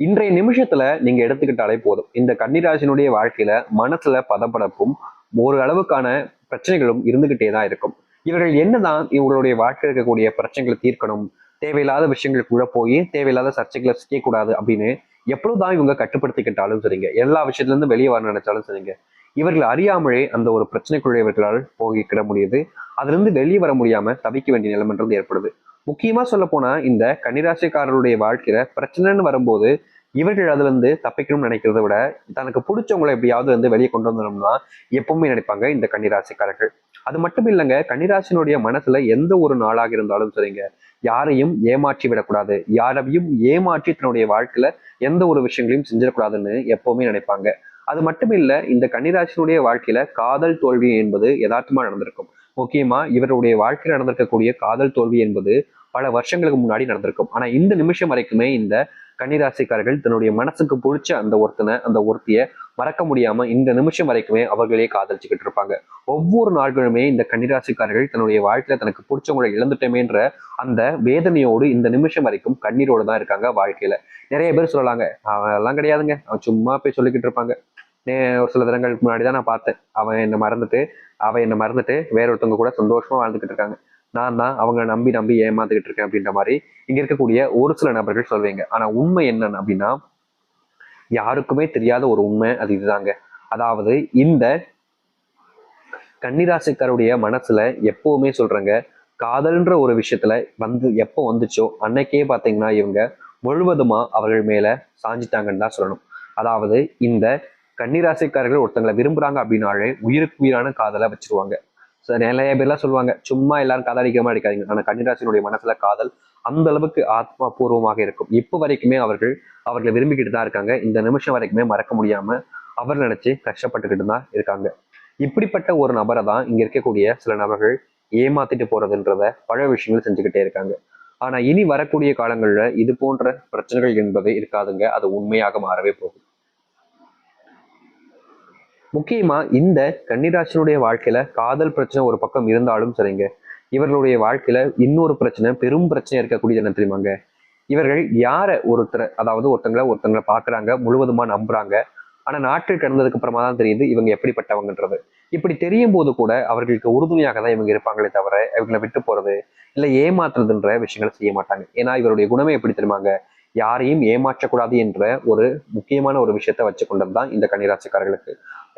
இன்றைய நிமிஷத்துல நீங்க எடுத்துக்கிட்டாலே போதும். இந்த கன்னிராசினுடைய வாழ்க்கையில மனசுல பதப்படப்பும் ஒரு அளவுக்கான பிரச்சனைகளும் இருந்துகிட்டே தான் இருக்கும். இவர்கள் என்னதான் இவங்களுடைய வாழ்க்கையில் இருக்கக்கூடிய பிரச்சனைகளை தீர்க்கணும் தேவையில்லாத விஷயங்களுக்குள்ள போய் தேவையில்லாத சர்ச்சைகளை சிக்கக்கூடாது அப்படின்னு எப்பொழுதுதான் இவங்க கட்டுப்படுத்திக்கிட்டாலும் சரிங்க. எல்லா விஷயத்துல இருந்து வெளியே வர நினைச்சாலும் சரிங்க. இவர்கள் அறியாமலே அந்த ஒரு பிரச்சனைக்குள்ள இவர்களால் போகிக்கிட முடியுது. அதுல இருந்து வெளியே வர முடியாம தவிக்க வேண்டிய நிலைமன்றது ஏற்படுது. முக்கியமாக சொல்ல போனால் இந்த கன்னிராசிக்காரருடைய வாழ்க்கையில பிரச்சனைன்னு வரும்போது இவர்கள் அதுல இருந்து தப்பிக்கணும்னு நினைக்கிறத விட தனக்கு பிடிச்சவங்களை எப்படியாவது வந்து வெளியே கொண்டு வந்துடணும்னா எப்பவுமே நினைப்பாங்க இந்த கன்னிராசிக்காரர்கள். அது மட்டும் இல்லைங்க கன்னிராசினுடைய மனசுல எந்த ஒரு நாளாக இருந்தாலும் சரிங்க யாரையும் ஏமாற்றி விடக்கூடாது. யாரையும் ஏமாற்றி தன்னுடைய வாழ்க்கையில எந்த ஒரு விஷயங்களையும் செஞ்சிடக்கூடாதுன்னு எப்பவுமே நினைப்பாங்க. அது மட்டும் இல்ல இந்த கன்னிராசினுடைய வாழ்க்கையில காதல் தோல்வி என்பது யதார்த்தமா நடந்திருக்கும். முக்கியமா இவருடைய வாழ்க்கையில் நடந்திருக்கக்கூடிய காதல் தோல்வி என்பது பல வருஷங்களுக்கு முன்னாடி நடந்திருக்கும். ஆனா இந்த நிமிஷம் வரைக்குமே இந்த கன்னிராசிக்காரர்கள் தன்னுடைய மனசுக்கு பிடிச்ச அந்த ஒருத்தனை அந்த ஒருத்திய மறக்க முடியாம இந்த நிமிஷம் வரைக்குமே அவர்களே காதலிச்சுக்கிட்டு இருப்பாங்க. ஒவ்வொரு நாட்களுமே இந்த கன்னிராசிக்காரர்கள் தன்னுடைய வாழ்க்கையில தனக்கு பிடிச்சவங்களை இழந்துட்டமேன்ற அந்த வேதனையோடு இந்த நிமிஷம் வரைக்கும் கண்ணீரோடு தான் இருக்காங்க வாழ்க்கையில. நிறைய பேர் சொல்லலாங்க. அவன் கிடையாதுங்க. அவன் சும்மா போய் சொல்லிக்கிட்டு இருப்பாங்க. ஒரு சில தினங்களுக்கு முன்னாடி தான் நான் பார்த்தேன். அவன் என்னை மறந்துட்டு அவன் என்னை மறந்துட்டு வேற ஒருத்தவங்க கூட சந்தோஷமா வாழ்ந்துகிட்டு இருக்காங்க. நான் தான் அவங்க நம்பி நம்பி ஏமாந்துக்கிட்டு இருக்கேன் அப்படின்ற மாதிரி இங்க இருக்கக்கூடிய ஒரு சில நபர்கள் சொல்வீங்க ஆனா உண்மை என்னன்னு அப்படின்னா யாருக்குமே தெரியாத ஒரு உண்மை அது இதுதாங்க. அதாவது இந்த கன்னிராசிக்காருடைய மனசுல எப்பவுமே சொல்றேங்க காதல்ன்ற ஒரு விஷயத்துல வந்து எப்போ வந்துச்சோ அன்னைக்கே பாத்தீங்கன்னா இவங்க முழுவதுமா அவர்கள் மேல சாஞ்சிட்டாங்கன்னு தான் சொல்லணும். அதாவது இந்த கன்னிராசிக்காரர்கள் ஒருத்தங்களை விரும்புறாங்க அப்படின்னாலே உயிருக்கு உயிரான காதலை வச்சிருவாங்க. நிறைய பேர்லாம் சொல்லுவாங்க சும்மா எல்லாரும் காதலிக்கிற மாதிரி அடிக்காதீங்க ஆனால் கன்னிராசினுடைய மனசுல காதல் அந்த அளவுக்கு ஆத்மா பூர்வமாக இருக்கும். இப்போ வரைக்குமே அவர்கள் அவர்களை விரும்பிக்கிட்டு தான் இருக்காங்க. இந்த நிமிஷம் வரைக்குமே மறக்க முடியாம அவர் நினைச்சு கஷ்டப்பட்டுக்கிட்டு தான் இருக்காங்க. இப்படிப்பட்ட ஒரு நபரை தான் இங்க இருக்கக்கூடிய சில நபர்கள் ஏமாத்திட்டு போறதுன்றத பல விஷயங்கள் செஞ்சுக்கிட்டே இருக்காங்க. ஆனா இனி வரக்கூடிய காலங்கள்ல இது போன்ற பிரச்சனைகள் என்பது இருக்காதுங்க. அது உண்மையாக மாறவே போகும் முக்கியமா இந்த கன்னிராசினுடைய வாழ்க்கையில காதல் பிரச்சனை ஒரு பக்கம் இருந்தாலும் சரிங்க. இவர்களுடைய வாழ்க்கையில இன்னொரு பிரச்சனை பெரும் பிரச்சனை இருக்கக்கூடியது என்ன தெரியுமாங்க? இவர்கள் யார ஒருத்தரை அதாவது ஒருத்தங்களை ஒருத்தங்களை பாக்குறாங்க முழுவதுமா நம்புறாங்க. ஆனா நாட்டில் கடந்ததுக்கு அப்புறமா தான் தெரியுது இவங்க எப்படிப்பட்டவங்கன்றது. இப்படி தெரியும் போது கூட அவர்களுக்கு உறுதுணையாக தான் இவங்க இருப்பாங்களே தவிர இவங்களை விட்டு போறது இல்லை ஏமாத்துறதுன்ற விஷயங்களை செய்ய மாட்டாங்க. ஏன்னா இவருடைய குணமே எப்படி தெரியுமாங்க? யாரையும் ஏமாற்றக்கூடாது என்ற ஒரு முக்கியமான ஒரு விஷயத்த வச்சு கொண்டது தான் இந்த கன்னிராசிக்காரர்களுக்கு.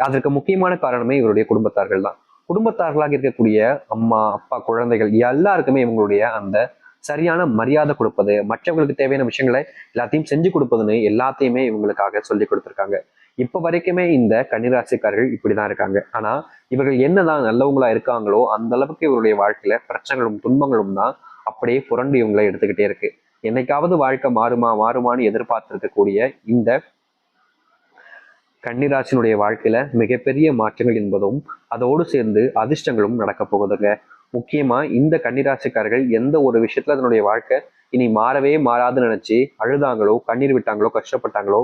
அதற்கு முக்கியமான காரணமே இவருடைய குடும்பத்தார்கள் தான். குடும்பத்தார்களாக இருக்கக்கூடிய அம்மா அப்பா குழந்தைகள் எல்லாருக்குமே இவங்களுடைய அந்த சரியான மரியாதை கொடுப்பது மற்றவங்களுக்கு தேவையான விஷயங்களை எல்லாத்தையும் செஞ்சு கொடுப்பதுன்னு எல்லாத்தையுமே இவங்களுக்காக சொல்லி கொடுத்துருக்காங்க. இப்ப வரைக்குமே இந்த கன்னிராசிக்காரர்கள் இப்படிதான் இருக்காங்க. ஆனா இவர்கள் என்னதான் நல்லவங்களா இருக்காங்களோ அந்த அளவுக்கு இவருடைய வாழ்க்கையில பிரச்சனைகளும் துன்பங்களும் தான் அப்படியே புரண்டு இவங்களை எடுத்துக்கிட்டே இருக்கு. என்னைக்காவது வாழ்க்கை மாறுமா மாறுமான்னு எதிர்பார்த்திருக்கக்கூடிய இந்த கன்னிராசினுடைய வாழ்க்கையில மிகப்பெரிய மாற்றங்கள் என்பதும் அதோடு சேர்ந்து அதிர்ஷ்டங்களும் நடக்க போகுதுங்க. முக்கியமா இந்த கன்னிராசிக்காரர்கள் எந்த ஒரு விஷயத்துல அதனுடைய வாழ்க்கை இனி மாறவே மாறாதுன்னு நினைச்சு அழுதாங்களோ கண்ணீர் விட்டாங்களோ கஷ்டப்பட்டாங்களோ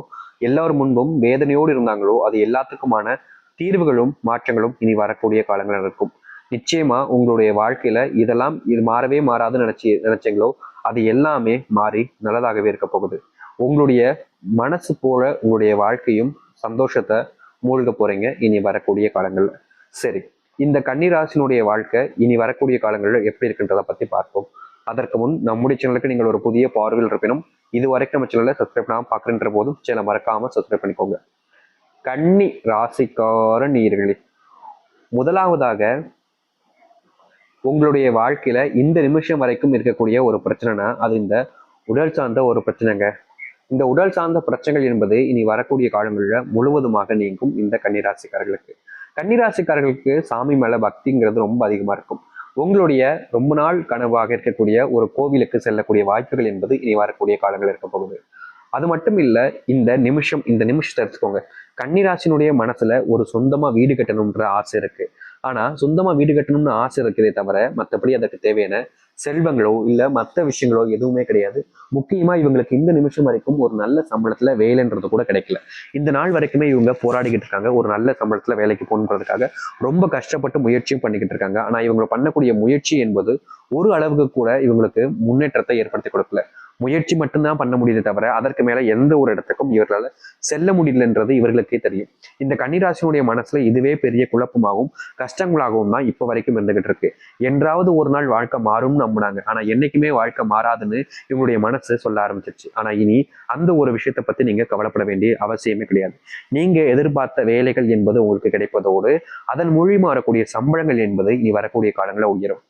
எல்லாரும் முன்பும் வேதனையோடு இருந்தாங்களோ அது எல்லாத்துக்குமான தீர்வுகளும் மாற்றங்களும் இனி வரக்கூடிய காலங்கள் இருக்கும். நிச்சயமா உங்களுடைய வாழ்க்கையில இதெல்லாம் இது மாறவே மாறாதுன்னு நினைச்சு நினைச்சீங்களோ அது எல்லாமே மாறி நல்லதாகவே இருக்க போகுது. உங்களுடைய மனசு போல உங்களுடைய வாழ்க்கையும் சந்தோஷத்தை மூழ்க போறீங்க. இனி வரக்கூடிய காலங்கள்ல சரி. இந்த கன்னிராசினுடைய வாழ்க்கை இனி வரக்கூடிய காலங்களில் எப்படி இருக்குன்றதை பத்தி பார்ப்போம். அதற்கு முன் நம்முடைய சேனலுக்கு நீங்கள் ஒரு புதிய பார்வையில் இருப்பினும் இது வரைக்கும் நம்ம சேனலை சப்ஸ்கிரைப் பண்ணாமல் பார்க்குறன்ற போதும் சேனலை மறக்காமல் சப்ஸ்கிரைப் பண்ணிக்கோங்க. கன்னி ராசிக்கார நீர்களே முதலாவதாக உங்களுடைய வாழ்க்கையில இந்த நிமிஷம் வரைக்கும் இருக்கக்கூடிய ஒரு பிரச்சனைனா அது இந்த உடல் சார்ந்த ஒரு பிரச்சனைங்க. இந்த உடல் சார்ந்த பிரச்சனைகள் என்பது இனி வரக்கூடிய காலங்களில் முழுவதுமாக நீங்கும் இந்த கன்னிராசிக்காரர்களுக்கு. கன்னிராசிக்காரர்களுக்கு சாமி மேல பக்திங்கிறது ரொம்ப அதிகமா இருக்கும். உங்களுடைய ரொம்ப நாள் கனவாக இருக்கக்கூடிய ஒரு கோவிலுக்கு செல்லக்கூடிய வாய்ப்புகள் என்பது இனி வரக்கூடிய காலங்கள் இருக்க போகுது. அது மட்டும் இல்ல இந்த நிமிஷம் இந்த நிமிஷத்தை எடுத்துக்கோங்க. கன்னிராசினுடைய மனசுல ஒரு சொந்தமா வீடு கட்டணும்ன்ற ஆசை இருக்கு. ஆனா சொந்தமா வீடு கட்டணும்னு ஆசை இருக்கிறதே தவிர மற்றபடி அதற்கு தேவையான செல்வங்களோ இல்லை மற்ற விஷயங்களோ எதுவுமே கிடையாது. முக்கியமாக இவங்களுக்கு இந்த நிமிஷம் வரைக்கும் ஒரு நல்ல சம்பளத்தில் வேலைன்றது கூட கிடைக்கல. இந்த நாள் வரைக்குமே இவங்க போராடிக்கிட்டு இருக்காங்க. ஒரு நல்ல சம்பளத்தில் வேலைக்கு போகணுன்றதுக்காக ரொம்ப கஷ்டப்பட்டு முயற்சியும் பண்ணிக்கிட்டு இருக்காங்க. ஆனால் இவங்க பண்ணக்கூடிய முயற்சி என்பது ஒரு அளவுக்கு கூட இவங்களுக்கு முன்னேற்றத்தை ஏற்படுத்தி கொடுக்கல. முயற்சி மட்டும்தான் பண்ண முடியுதே தவிர அதற்கு மேல எந்த ஒரு இடத்துக்கும் இவர்களால செல்ல முடியலன்றது இவர்களுக்கே தெரியும். இந்த கன்னிராசினுடைய மனசுல இதுவே பெரிய குழப்பமாகவும் கஷ்டங்களாகவும் தான் இப்போ வரைக்கும் இருந்துகிட்டு இருக்கு. என்றாவது ஒரு நாள் வாழ்க்கை மாறும்னு நம்பினாங்க. ஆனா என்னைக்குமே வாழ்க்கை மாறாதுன்னு இவங்களுடைய மனசு சொல்ல ஆரம்பிச்சிருச்சு. ஆனா இனி அந்த ஒரு விஷயத்தை பத்தி நீங்க கவலைப்பட வேண்டிய அவசியமே கிடையாது. நீங்க எதிர்பார்த்த வேலைகள் என்பது உங்களுக்கு கிடைப்பதோடு அதன் மூலியமா வரக்கூடிய சம்பளங்கள் என்பது இனி வரக்கூடிய காலங்களில் உயரும்.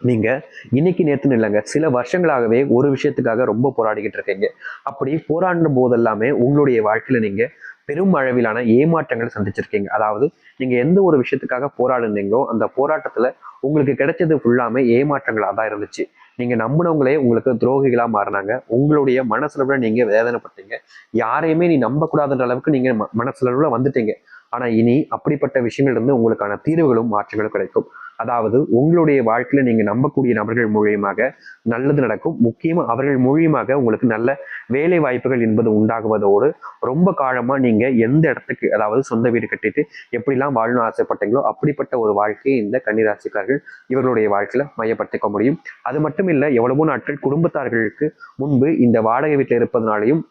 நீங்க இன்னைக்கு நேற்று இல்லைங்க சில வருஷங்களாகவே ஒரு விஷயத்துக்காக ரொம்ப போராடிக்கிட்டு இருக்கீங்க. அப்படி போராடின போதெல்லாமே உங்களுடைய வாழ்க்கையில நீங்க பெரும் அளவிலான ஏமாற்றங்களை சந்திச்சிருக்கீங்க. அதாவது நீங்க எந்த ஒரு விஷயத்துக்காக போராடுனீங்களோ அந்த போராட்டத்துல உங்களுக்கு கிடைச்சது ஃபுல்லாமே ஏமாற்றங்களாக தான் இருந்துச்சு. நீங்க நம்பினவங்களே உங்களுக்கு துரோகிகளா மாறினாங்க. உங்களுடைய மனசுல நீங்க வேதனைப்பட்டீங்க. யாரையுமே நீ நம்பக்கூடாதுன்ற அளவுக்கு நீங்க ம- மனசுல வந்துட்டீங்க. ஆனால் இனி அப்படிப்பட்ட விஷயங்கள்லருந்து உங்களுக்கான தீர்வுகளும் மாற்றங்களும் கிடைக்கும். அதாவது உங்களுடைய வாழ்க்கையில் நீங்கள் நம்பக்கூடிய நபர்கள் மூலியமாக நல்லது நடக்கும். முக்கியமாக அவர்கள் மூலியமாக உங்களுக்கு நல்ல வேலை வாய்ப்புகள் என்பது உண்டாகுவதோடு ரொம்ப காலமாக நீங்கள் எந்த இடத்துக்கு அதாவது சொந்த வீடு கட்டிட்டு எப்படிலாம் வாழணும் ஆசைப்பட்டீங்களோ அப்படிப்பட்ட ஒரு வாழ்க்கையை இந்த கன்னிராசிக்காரர்கள் இவர்களுடைய வாழ்க்கையில் மையப்படுத்திக்க முடியும். அது மட்டும் இல்லை எவ்வளவோ நாட்கள் குடும்பத்தார்களுக்கு முன்பு இந்த வாடகை வீட்டில் இருப்பதனாலையும்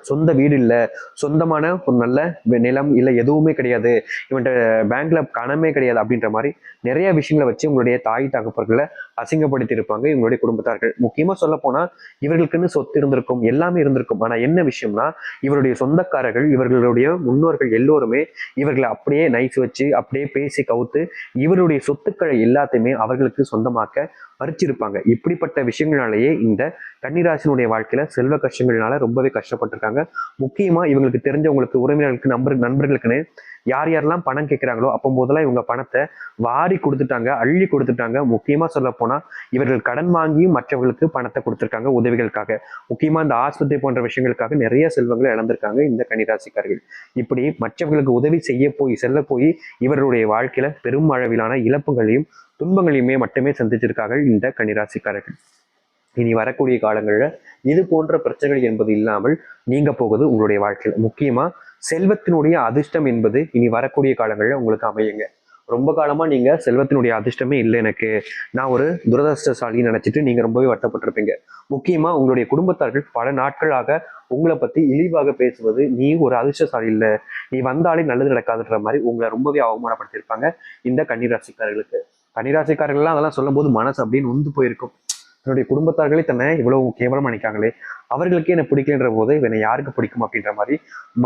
சொந்த வீடு இல்லை சொந்தமான ஒரு நல்ல நிலம் இல்லை எதுவுமே கிடையாது. இவன்ட்ட பேங்க்ல கணமே கிடையாது அப்படின்ற மாதிரி நிறைய விஷயங்களை வச்சு உங்களுடைய தாய் தகப்பர்களை அசிங்கப்படுத்தி இருப்பாங்க இவங்களுடைய குடும்பத்தார்கள். முக்கியமா சொல்ல போனா இவர்களுக்குன்னு சொத்து இருந்திருக்கும் எல்லாமே இருந்திருக்கும். ஆனா என்ன விஷயம்னா இவருடைய சொந்தக்காரர்கள் இவர்களுடைய முன்னோர்கள் எல்லோருமே இவர்களை அப்படியே நைஸ் வச்சு அப்படியே பேசி கவுத்து இவருடைய சொத்துக்களை எல்லாத்தையுமே அவர்களுக்கு சொந்தமாக்க பறிச்சிருப்பாங்க. இப்படிப்பட்ட விஷயங்களாலேயே இந்த கன்னிராசினுடைய வாழ்க்கையில செல்வ கஷ்டங்கள்னால ரொம்பவே கஷ்டப்பட்டிருக்காங்க. முக்கியமா இவங்களுக்கு தெரிஞ்சவங்களுக்கு உறவினர்களுக்கு நண்பர் நண்பர்களுக்குன்னு யார் யாரெல்லாம் பணம் கேட்குறாங்களோ அப்போ போதெல்லாம் இவங்க பணத்தை வாரி கொடுத்துட்டாங்க அள்ளி கொடுத்துட்டாங்க. முக்கியமாக சொல்ல போனால் இவர்கள் கடன் வாங்கியும் மற்றவர்களுக்கு பணத்தை கொடுத்துருக்காங்க உதவிகளுக்காக. முக்கியமாக இந்த ஆஸ்பத்திரி போன்ற விஷயங்களுக்காக நிறைய செல்வங்களை இழந்திருக்காங்க இந்த கன்னிராசிக்காரர்கள். இப்படி மற்றவர்களுக்கு உதவி செய்ய போய் செல்ல போய் இவர்களுடைய வாழ்க்கையில பெரும் அளவிலான இழப்புகளையும் துன்பங்களையுமே மட்டுமே சந்திச்சிருக்கார்கள் இந்த கன்னிராசிக்காரர்கள். இனி வரக்கூடிய காலங்களில் இது போன்ற பிரச்சனைகள் என்பது இல்லாமல் நீங்க போகுது உங்களுடைய வாழ்க்கையில். முக்கியமா செல்வத்தினுடைய அதிர்ஷ்டம் என்பது இனி வரக்கூடிய காலங்களில் உங்களுக்கு அமையுங்க. ரொம்ப காலமா நீங்க செல்வத்தினுடைய அதிர்ஷ்டமே இல்லை எனக்கு. நான் ஒரு துரதிருஷ்டசாலின்னு நினைச்சிட்டு நீங்க ரொம்பவே வருத்தப்பட்டிருப்பீங்க. முக்கியமா உங்களுடைய குடும்பத்தார்கள் பல நாட்களாக உங்களை பத்தி இழிவாக பேசுவது நீ ஒரு அதிர்ஷ்டசாலி இல்லை. நீ வந்தாலே நல்லது நடக்காதுன்ற மாதிரி உங்களை ரொம்பவே அவமானப்படுத்தியிருப்பாங்க இந்த கன்னிராசிக்காரர்களுக்கு. கன்னிராசிக்காரர்கள்லாம் அதெல்லாம் சொல்லும்போது மனசு அப்படின்னு நொந்து போயிருக்கும். என்னுடைய குடும்பத்தார்களே தன்னை இவ்வளவு கேவலமா நினைக்காங்களே அவர்களுக்கே என்னை பிடிக்கலன்ற போது என்னை யாருக்கு பிடிக்கும் அப்படின்ற மாதிரி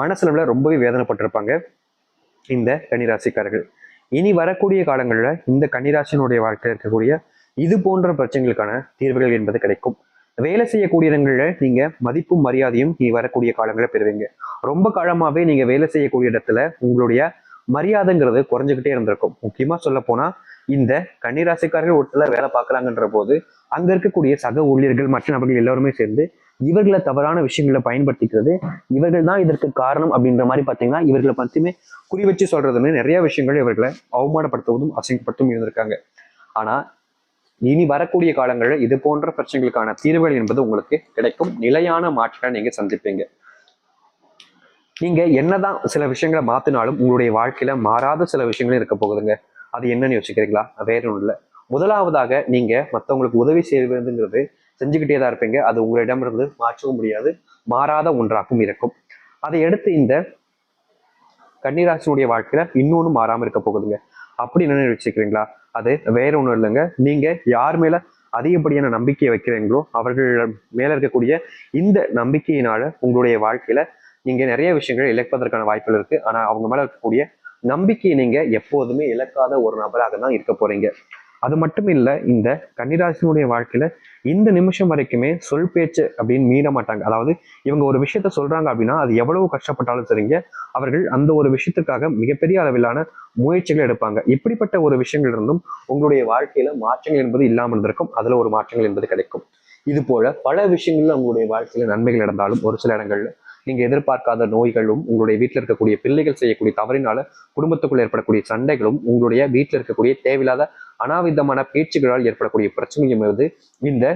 மனசுல ரொம்பவே வேதனைப்பட்டிருப்பாங்க இந்த கன்னிராசிக்காரர்கள். இனி வரக்கூடிய காலங்களில் இந்த கன்னிராசினுடைய வாழ்க்கையில் இருக்கக்கூடிய இது போன்ற பிரச்சனைகளுக்கான தீர்வுகள் என்பது கிடைக்கும். வேலை செய்யக்கூடிய இடங்களில் நீங்க மதிப்பும் மரியாதையும் இனி வரக்கூடிய காலங்களில் பெறுவீங்க. ரொம்ப காலமாவே நீங்க வேலை செய்யக்கூடிய இடத்துல உங்களுடைய மரியாதைங்கிறது குறைஞ்சிக்கிட்டே இருந்திருக்கும். முக்கியமா சொல்ல போனா இந்த கன்னிராசிக்காரர்கள் ஒருத்தல வேலை பார்க்கறாங்கன்ற போது அங்க இருக்கக்கூடிய சக ஊழியர்கள் மற்ற நபர்கள் எல்லாருமே சேர்ந்து இவர்களை தவறான விஷயங்களை பயன்படுத்திக்கிறது. இவர்கள் தான் இதற்கு காரணம் அப்படின்ற மாதிரி பார்த்தீங்கன்னா இவர்களை பத்தியுமே குறி வச்சு சொல்றதுன்னு நிறைய விஷயங்கள் இவர்களை அவமானப்படுத்துவதும் அசிங்கப்படுத்தும் இருந்திருக்காங்க. ஆனா இனி வரக்கூடிய காலங்களில் இது போன்ற பிரச்சனைகளுக்கான தீர்வுகள் என்பது உங்களுக்கு கிடைக்கும். நிலையான மாற்றத்தை நீங்க சந்திப்பீங்க. நீங்க என்னதான் சில விஷயங்களை மாத்தினாலும் உங்களுடைய வாழ்க்கையில மாறாத சில விஷயங்களும் இருக்க போகுதுங்க. அது என்னன்னு யோசிக்கிறீங்களா? வேற ஒன்றும் இல்லை. முதலாவதாக நீங்க மற்றவங்களுக்கு உதவி செய்வதுங்கிறது செஞ்சுக்கிட்டே தான் இருப்பீங்க. அது உங்களிடமிருந்து மாற்றவும் முடியாது மாறாத ஒன்றாகவும் இருக்கும். அதை அடுத்து இந்த கன்னிராசினுடைய வாழ்க்கையில இன்னொன்று மாறாமல் இருக்க போகுதுங்க. அப்படி என்ன வச்சுக்கிறீங்களா அது வேற ஒன்றும் இல்லைங்க. நீங்க யார் மேல அதிகப்படியான நம்பிக்கையை வைக்கிறீங்களோ அவர்கள் மேல இருக்கக்கூடிய இந்த நம்பிக்கையினால உங்களுடைய வாழ்க்கையில நீங்க நிறைய விஷயங்களை இழப்பதற்கான வாய்ப்புகள் இருக்கு. ஆனா அவங்க மேல இருக்கக்கூடிய நம்பிக்கையை நீங்க எப்போதுமே இழக்காத ஒரு நபராக தான் இருக்க போறீங்க. அது மட்டும் இல்லை இந்த கன்னிராசினுடைய வாழ்க்கையில இந்த நிமிஷம் வரைக்குமே சொல் பேச்சு அப்படின்னு மீற மாட்டாங்க. அதாவது இவங்க ஒரு விஷயத்த சொல்றாங்க அப்படின்னா அது எவ்வளவு கஷ்டப்பட்டாலும் சரிங்க அவர்கள் அந்த ஒரு விஷயத்துக்காக மிகப்பெரிய அளவிலான முயற்சிகள் எடுப்பாங்க. இப்படிப்பட்ட ஒரு விஷயங்கள் இருந்தும் உங்களுடைய வாழ்க்கையில மாற்றங்கள் என்பது இல்லாமல் இருந்திருக்கும். அதுல ஒரு மாற்றங்கள் என்பது கிடைக்கும். இது போல பல விஷயங்கள்ல உங்களுடைய வாழ்க்கையில நன்மைகள் நடந்தாலும் ஒரு சில இடங்கள்ல நீங்க எதிர்பார்க்காத நோய்களும் உங்களுடைய வீட்டில் இருக்கக்கூடிய பிள்ளைகள் செய்யக்கூடிய தவறினால குடும்பத்துக்குள்ள ஏற்படக்கூடிய சண்டைகளும் உங்களுடைய வீட்டில் இருக்கக்கூடிய தேவையில்லாத அனாவிதமான பேச்சுகளால் ஏற்படக்கூடிய பிரச்சனையும் வந்து இந்த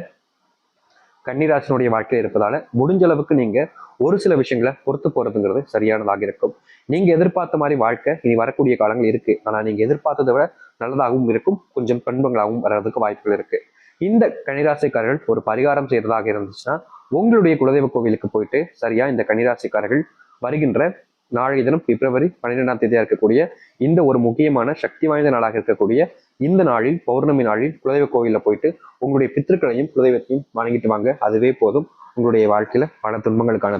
கன்னிராசினுடைய வாழ்க்கையில் இருப்பதால முடிஞ்ச அளவுக்கு நீங்க ஒரு சில விஷயங்களை பொறுத்து போறதுங்கிறது சரியானதாக இருக்கும். நீங்க எதிர்பார்த்த மாதிரி வாழ்க்கை இனி வரக்கூடிய காலங்கள் இருக்கு. ஆனா நீங்க எதிர்பார்த்ததை விட நல்லதாகவும் இருக்கும். கொஞ்சம் பண்பங்களாகவும் வர்றதுக்கு வாய்ப்புகள் இருக்கு. இந்த கன்னிராசிக்காரர்கள் ஒரு பரிகாரம் செய்யறதாக இருந்துச்சுன்னா உங்களுடைய குலதெய்வ கோவிலுக்கு போயிட்டு சரியா இந்த கன்னிராசிக்காரர்கள் வருகின்ற நாளைய தினம் பிப்ரவரி பன்னிரெண்டாம் தேதியா இருக்கக்கூடிய இந்த ஒரு முக்கியமான சக்தி வாய்ந்த நாளாக இருக்கக்கூடிய இந்த நாளில் பௌர்ணமி நாளில் குலதெய்வ கோவிலில் போயிட்டு உங்களுடைய பித்திருக்களையும் குலதெய்வத்தையும் வணங்கிட்டு வாங்க. அதுவே போதும். உங்களுடைய வாழ்க்கையில பல துன்பங்களுக்கான